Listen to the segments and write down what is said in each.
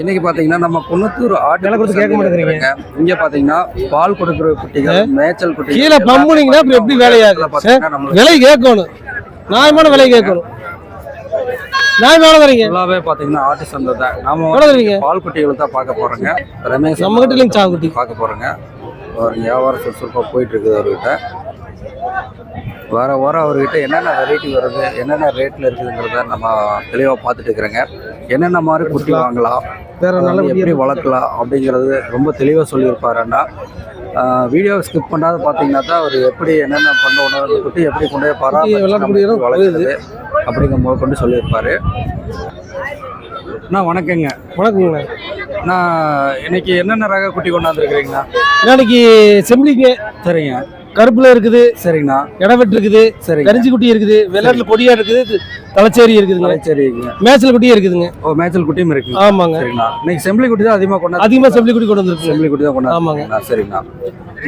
இன்னைக்கு பாத்தீங்கன்னா நம்ம குன்னத்தூர் ஆட்டு கொடுத்து கேட்க மாட்டேங்கிறீங்க. இங்க பாத்தீங்கன்னா பால் கொடுக்குற குட்டிகள் மேய்ச்சல் குட்டிகள் கீழே பம்புனீங்கன்னா அப்புறம் எப்படி வேலையாகும் விலை கேட்கணும். நியாயமான விலை கேட்கணும். நியாயமான வரீங்க ஃபுல்லாவே பாத்தீங்கன்னா ஆட்டு சந்தை தான். நாம? பால் குட்டிகள் தான் பார்க்க போறோங்க. ரமேஷ் நம்ம கிட்ட இல்லைங்க சாங்குட்டி பார்க்க போறோங்க. ஒரு வியாபாரம் சுறுசுறுப்பா போயிட்டு இருக்குது அவர்கிட்ட. வர வர அவர்கிட்ட என்னென்ன வெரைட்டி வருது என்னென்ன ரேட்ல இருக்குதுங்கிறத நம்ம தெளிவா பார்த்துட்டு இருக்கிறேங்க. என்னென்ன மாதிரி குட்டி வாங்கலாம் வேற நல்ல எப்படி வளர்க்கலாம் அப்படிங்கிறது ரொம்ப தெளிவாக சொல்லியிருப்பாருன்னா வீடியோ ஸ்கிப் பண்ணாத பார்த்தீங்கன்னா தான் அவர் எப்படி என்னென்ன பண்ணணும் அந்த குட்டி எப்படி கொண்டு போய் நம்ம வளர்க்குறது அப்படிங்கிற முறை கொண்டு சொல்லியிருப்பாரு. அண்ணா வணக்கங்க. வணக்கங்கண்ணா நான் இன்னைக்கு என்னென்ன ரக குட்டி கொண்டாந்துருக்கிறீங்கண்ணா? இன்னைக்கு செம்பிளிங்க சரிங்க. கருப்புல இருக்குது சரிங்கண்ணா. இடவெட்டு இருக்குது சரிங்க. கரிஞ்சி குட்டி இருக்குது வெள்ளாட்டுல கொடியா இருக்குது தலைச்சேரி இருக்குதுங்க. சரிங்க மேய்ச்சல் குட்டி இருக்குதுங்க. ஓ மேய்ச்சல் குட்டியும் இருக்குங்க ஆமாங்க. சரிங்கண்ணா. இன்னைக்கு செம்பிளி குட்டி தான் அதிகமாக கொண்டாந்து அதிகமா செம்பிளி குட்டி கொண்டு வந்துருக்கு. செம்பிளி குட்டி தான் ஆமாங்க. கொண்டாந்துருக்கீங்களா சரிங்கண்ணா.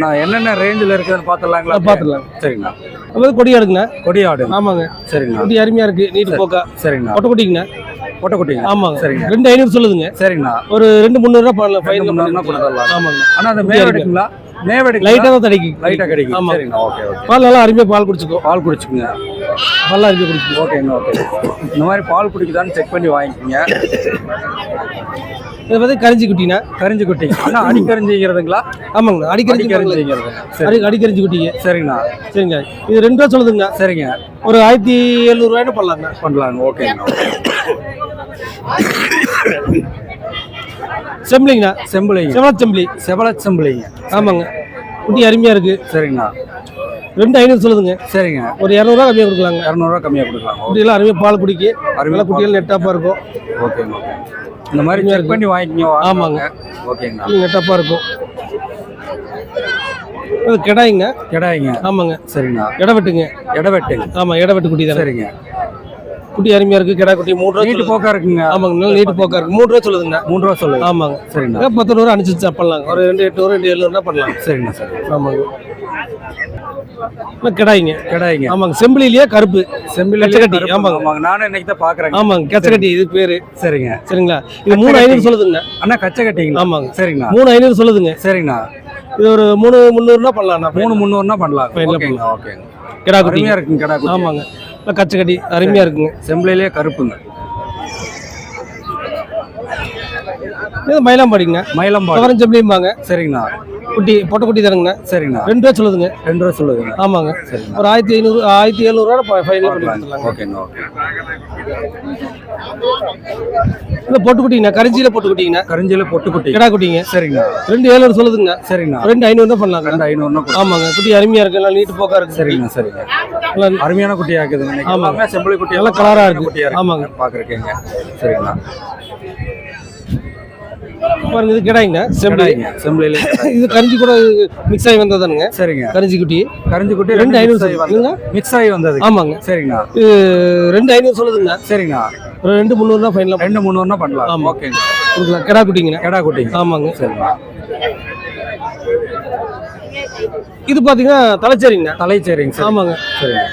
நான் என்னென்ன ரேஞ்சில் இருக்குதுன்னு பார்த்துடலாங்களா? பார்த்துடலாம். சரிங்கண்ணா. அது கொடியா இருக்குண்ணா கொடியாடு. ஆமாங்க. சரிங்கண்ணா. குட்டி அருமையா இருக்கு நீட்டு போக்கா. சரிங்கண்ணா. கொட்டை குட்டிங்கண்ணா ஆமாங்க. சரிங்க ரெண்டு ஐநூறு சொல்லுதுங்க. சரிங்கண்ணா. ஒரு ரெண்டு முந்நூறு ரூபா பண்ணலாம் ஃபைன் ஃபைனல் பண்ணா கொடுத்துடலாம். ஆமாங்க. அண்ணா அந்த இருக்கு. எடுக்குங்களா? மேவ் எடுக்குங்களா லைட்டா தான் தடைக்கு லைட்டாக கிடைக்கும். ஆமா. சரிங்கண்ணா ஓகே ஓகே பால் நல்லா அருமையா பால் குடிச்சுக்கோ. பால் குடிச்சுக்குங்க. நல்லா அருமையா குடிச்சுக்கோ. ஓகேங்க ஓகே இந்த மாதிரி பால் குடிக்குதான்னு செக் பண்ணி வாங்கிக்கோங்க. இது வந்து கரிஞ்சி குட்டினா கரிஞ்சு குட்டி அண்ணா அடிக்கரிஞ்சிங்கிறதுங்களா? ஆமாங்கண்ணா அடிக்கரிஞ்சி அடிக்கரிஞ்சிங்கிறது. சரி. அடி அடிக்கரிஞ்சி குட்டிங்க. சரிங்கண்ணா. சரிங்க. இது ரெண்டு ரூபா சொல்லுதுங்கண்ணா சரிங்க. ஒரு ஆயிரத்தி எழுநூறுவாய்னு பண்ணலாங்கண்ணா பண்ணலாங்க. ஓகேங்கண்ணா செம்பிளிங்கண்ணா. செம்பிளிங்க. செவல செம்பிளி. செவல செம்பிளிங்க. ஆமாங்க. குட்டி அருமையா இருக்கு. சரிங்கண்ணா. ரெண்டு ஐநூறு சொல்லுதுங்க. சரிங்க. ஒரு இரநூறுவா கம்மியாக கொடுக்கலாங்க. இரநூறுவா கம்மியாக கொடுக்கலாம். குட்டி எல்லாம் அருமையா பால் குடிக்கு. அருமையா நல்லா குட்டிகள் நெட்டாப்பா இருக்கும். ஓகேங்க ஓகே இந்த மாதிரி செக். பண்ணி வாங்கிக்கோங்க ஆமாங்க. ஓகேங்கண்ணா. குட்டி நெட்டாப்பா இருக்கும். இது கிடாய்ங்க. கிடாய்ங்க. ஆமாங்க. சரிங்கண்ணா. இடவெட்டுங்க ஆமா எடை வெட்டு குட்டி தானே. சரிங்க. குட்டி அருமையா இருக்கு கிடா குட்டி மூணு ரூபா நீட்டு. போக்கா இருக்குங்க. ஆமாங்க நீட்டு போக்கா இருக்கு. மூணு ரூபா சொல்லுதுங்க. மூணு ரூபா சொல்லுங்க ஆமாங்க. சரிங்கண்ணா ஏன் பத்து ரூபா அனுப்பிச்சு பண்ணலாங்க ஒரு ரெண்டு எட்டு ரூபா ரெண்டு எழுநூறுனா பண்ணலாம். சரிங்கண்ணா சரி. ஆமாங்க. கிடாய்ங்க. கிடாய்ங்க. ஆமாங்க. செம்பிளிலேயே கருப்பு. செம்பில் கச்சக்கட்டி, ஆமாங்க. ஆமாங்க. நானும் இன்னைக்கு தான் பார்க்குறேங்க ஆமாங்க. கச்சக்கட்டி இது பேரு. சரிங்க. சரிங்களா? இது மூணு ஐநூறு சொல்லுதுங்க. அண்ணா கச்சை கட்டிங்களா ஆமாங்க. சரிங்கண்ணா. மூணு ஐநூறு சொல்லுதுங்க. சரிங்கண்ணா. இது ஒரு மூணு முந்நூறுனா பண்ணலாம்ண்ணா மூணு முந்நூறுனா பண்ணலாம். ஓகேங்க ஓகேங்க. கிடா இருக்குங்க கடா ஆமாங்க. இல்ல, கச்சக்கட்டி அருமையா இருக்குங்க. செம்பிளையிலே கருப்புங்க. இது மயிலாம்பாடிங்க. மயிலம்பாடு. செம்பிளிம்பாங்க சரிங்கண்ணா. குட்டி பொட்டை குட்டி தரங்கண்ணா. சரிங்கண்ணா. ரெண்டு ரூபா சொல்லுதுங்க. ரெண்டு ரூபா சொல்லுதுங்க. ஆமாங்க. ஒரு ஆயிரத்தி ஐநூறு ஆயிரத்தி எழுநூறுவா ஃபைனல் பண்ணி ஓகேங்க ஓகே. இந்த பொட்டு குட்டிங்கண்ணா கரிஞ்சியில பொட்டு குட்டிங்கண்ணா. கரிஞ்சில பொட்டு குட்டி. கிடா குட்டிங்க. சரிங்கண்ணா. ரெண்டு ஏழுநூறு சொல்லுதுங்கண்ணா. சரிங்கண்ணா. ரெண்டு ஐநூறு தான் பண்ணலாங்க ரெண்டு ஐநூறுனா கொடுங்க. ஆமாங்க. குட்டி அருமையா இருக்கு. நல்லா நீட்டு போக்கா இருக்கு. சரிங்கண்ணா சரிங்க நல்லா அருமையான குட்டியா இருக்குதுங்க. இன்னைக்கு ஆமாங்க. எல்லாமே செம்பிளி குட்டி நல்லா colour ஆ இருக்கு. குட்டியா ஆமாங்க. இருக்கு பாக்குறீங்க சரிங்கண்ணா. பாருங்க இது கிடாய்ங்க செம்பிளி செம்பிளிலே இது கரிஞ்சி கூட மிக்ஸ் ஆகி வந்ததானுங்க சரிங்க. கரிஞ்சி குட்டி. கரிஞ்சு குட்டி ரெண்டு ஐநூறு சொல்லுங்க மிக்ஸ் ஆகி வந்தது ஆமாங்க. சரிங்கண்ணா இது ரெண்டு ஐநூறு சொல்லுதுங்க. சரிங்கண்ணா ரெண்டு முந்நூறு தான் ஃபைனலாக ரெண்டு முந்நூறுனா பண்ணலாம். ஆமா. ஓகேங்க கொடுக்கலாம் கிடா குட்டிங்கண்ணா கெடா குட்டிங்க ஆமாங்க. சரிங்கண்ணா இது பார்த்தீங்கன்னா தலைச்சேரிங்கண்ணா தலை சரிங்க சரி. ஆமாங்க. சரிங்க.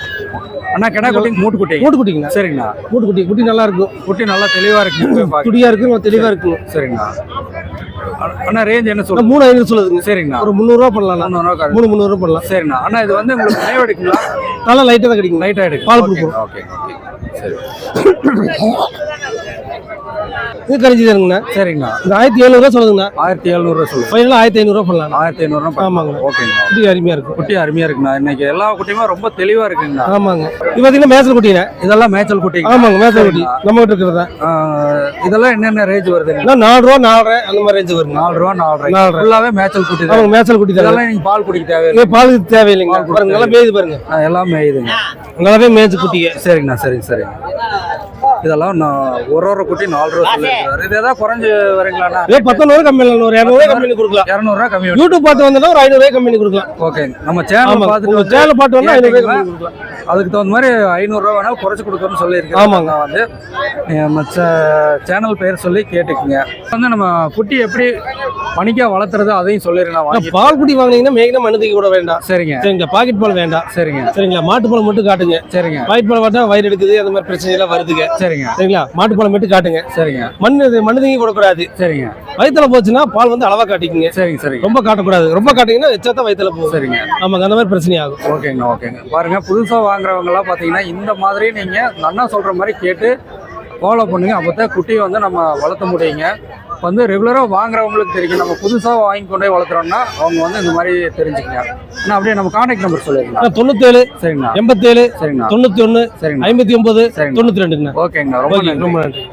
அண்ணா கெடா குட்டி மூட்டு குட்டி மூட்டு குட்டிங்கண்ணா சரிங்கண்ணா. மூட்டு குட்டி குட்டி நல்லா இருக்கும். குட்டி நல்லா தெளிவா இருக்கு. துடியா இருக்கு நல்லா தெளிவா இருக்குங்க. சரிங்கண்ணா. அண்ணா- ரேஞ்ச் என்ன சொல்லுங்க? மூணு ஐநூறு சொல்லுதுங்க. சரிங்கண்ணா. ஒரு முந்நூறுரூவா பண்ணலாம் முந்நூறுவா கரு- மூணு முந்நூறுரூவா பண்ணலாம். சரிண்ணா அண்ணா இது வந்து உங்களுக்கு நினைவு எடுக்குங்களா நல்லா லைட்டாக தான் கிடைக்குங்க. லைட்டா எடுக்கு பால் கொடுப்போம். Okay okay. இது கரைஞ்சி தானுங்கண்ணா சரிங்கண்ணா. இந்த ஆயிரத்தி எழுநூறுவா சொல்லுதுங்கண்ணா. ஆயிரத்தி எழுநூறுவா சொல்லுங்க ஃபைனலாக ஆயிரத்தி ஐநூறுரூவா பண்ணலாம் ஆயிரத்தி ஐநூறுவா ஆமாங்க. ஓகேங்கண்ணா. குட்டி அருமையா இருக்கும் குட்டி அருமையா இருக்குண்ணா இன்னைக்கு எல்லா குட்டியுமே ரொம்ப தெளிவா இருக்குங்கண்ணா. ஆமாங்க. இது பார்த்தீங்கன்னா மேசல் குட்டிண்ணா இதெல்லாம் மேய்ச்சல் குட்டி ஆமாங்க மேசல் குட்டி. நம்ம கிட்ட இருக்கிறதா இதெல்லாம் என்னென்ன ரேஞ்ச் வருதுங்க எல்லாம் நாலு ரூபா நாலரை அந்த மாதிரி ரேஞ்சு வருங்க. நாலு ரூபா நாலு நாலு ரூபா ஃபுல்லாவே மேய்ச்சல் குட்டி தான். ஆமாங்க மேசல் குட்டி இதெல்லாம் நீங்க பால் குடிக்க தேவையில்லை. பாலுக்கு தேவையில்லைங்க. பால் பாருங்க நல்லா மேயுது பாருங்க. எல்லாம் மேயுதுங்க. நல்லாவே மேய்ச்சி குட்டிங்க. சரிங்கண்ணா சரிங்க சரிங்க இதெல்லாம் நான் ஒரு ஒரு குட்டி நாலு ரூபா சொல்லியிருக்காரு இது ஏதாவது குறைஞ்சு வரீங்களாண்ணா? இதே பத்தொன்னூறு கம்மி இல்லை ஒரு இரநூறுவா கம்மி கொடுக்கலாம். இரநூறுவா கம்மி யூடியூப் பார்த்து வந்தா ஒரு ஐநூறுவா கம்மி கொடுக்கலாம். ஓகேங்க. நம்ம சேனல் வந்து சேனல் பார்த்து வந்தா ஐநூறுவா கம்மி கொடுக்கலாம். அதுக்கு தகுந்த மாதிரி ஐநூறுரூவா வேணாலும் குறைச்சு கொடுக்கணும்னு சொல்லியிருக்கேன் ஆமாங்க. வந்து நம்ம சேனல் பேர் சொல்லி கேட்டுக்குங்க. வந்து நம்ம குட்டி எப்படி பனிக்கா வளர்த்துறது அதையும் வாங்கி பால் குடி வாங்குனீங்கன்னா மேய்னா மண்ணு தூக்கி கூட வேண்டாம். சரிங்க. சரிங்களா பாக்கெட் பால் வேண்டாம். சரிங்க. சரிங்களா மாட்டுப்பால் மட்டும் காட்டுங்க. சரிங்க. பாக்கெட் பால் பார்த்தா வயிறு எடுக்குது அந்த மாதிரி பிரச்சனை எல்லாம் வருதுங்க. சரிங்க. சரிங்களா மாட்டுப்பால் மட்டும் காட்டுங்க. சரிங்க. மண் மண்ணு தூக்கி போடக்கூடாது சரிங்க. வயித்துல போச்சுன்னா பால் வந்து அளவா காட்டிக்குங்க. சரிங்க சரிங்க. ரொம்ப காட்டக்கூடாது. ரொம்ப காட்டிங்கன்னா எச்சாத்தான் வயித்துல போகும். சரிங்க. ஆமாங்க அந்த மாதிரி பிரச்சனை ஆகும் ஓகேங்க ஓகேங்க. பாருங்க புதுசா வாங்குறவங்க எல்லாம் பாத்தீங்கன்னா இந்த மாதிரி நீங்க அண்ணா சொல்ற மாதிரி கேட்டு ஃபாலோ பண்ணுங்க. அப்பதான் குட்டியை வந்து நம்ம வளர்த்த முடியுங்க. இப்ப வந்து ரெகுலராக வாங்குறவங்களுக்கு தெரியும். நம்ம புதுசாக வாங்கி கொண்டு போய் வளர்த்துறோம்னா அவங்க வந்து இந்த மாதிரி தெரிஞ்சுக்கங்க. நான் அப்படியே நம்ம கான்டாக்ட் நம்பர் சொல்லிருக்கீங்களா தொண்ணூத்தேழு சரிங்கண்ணா. எண்பத்தேழு சரிங்கண்ணா. தொண்ணூத்தி ஒண்ணு சரிங்கண்ணா. ஐம்பத்தி ஒன்பது சரிங்க தொண்ணூத்தி ரெண்டுங்கண்ணா. ஓகேங்கண்ணா. ரொம்ப நன்றி. ரொம்ப நன்றி.